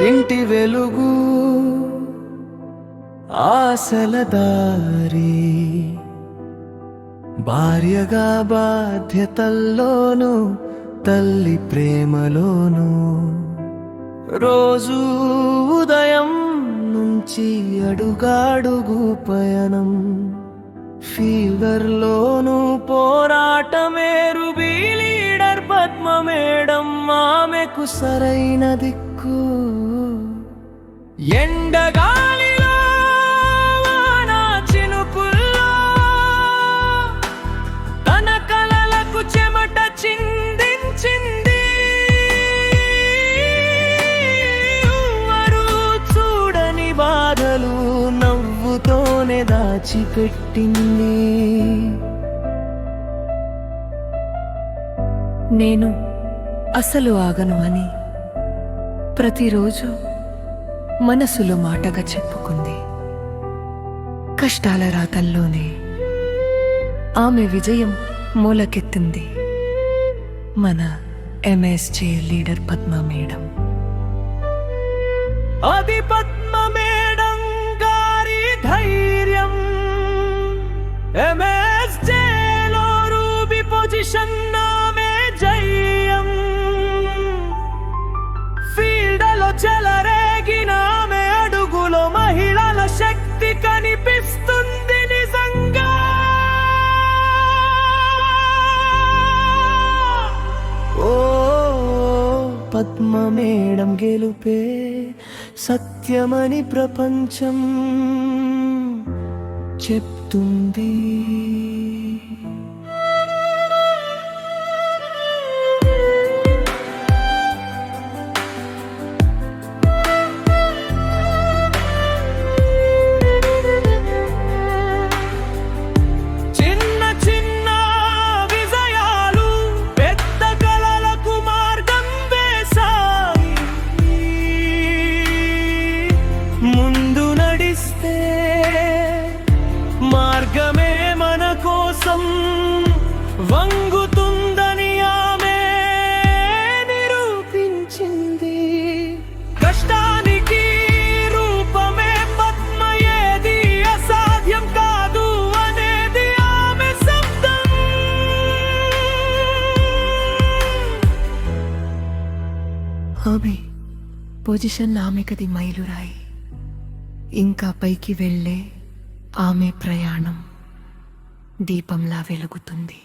ఇంటి వెలుగు ఆశల దారి. భార్యగా బాధ్యతల్లోనూ తల్లి ప్రేమలోనూ. రోజు ఉదయం నుంచి అడుగాడుగు పయనం. ఫీవర్లోనూ పోరాటమే ఆమెకు సరైన దిక్కు. ఎండగాలిలో వాన చినుకుల్లో తన కలలకు చెమట చిందించింది. ఎవ్వరూ చూడని బాధలు నవ్వుతోనే దాచిపెట్టింది. నేను అసలు ఆగను అని ప్రతిరోజు మనసులో మాటగా చెప్పుకుంది. కష్టాల రాతల్లోనే ఆమె విజయం మూలకెత్తింది. మన ఎంఎస్జే లీడర్ పద్మ మేడం. అది పద్మ చెలరేగిన ఆమె అడుగులో మహిళల శక్తి కనిపిస్తుంది నిజంగా. ఓ పద్మ మేడం గెలుపే సత్యమని ప్రపంచం చెప్తుంది. కోసం వంగుతుందని ఆమె నిరూపించింది. కష్టానికి రూపమే పద్మయేది అసాధ్యం కాదు అనేది ఆమె శబ్దం. ఆమె పొజిషన్ ఆమెకది మైలురాయి. ఇంకా పైకి వెళ్ళే ఆమె ప్రయాణం. దీపంలా వెలుగుతుంది.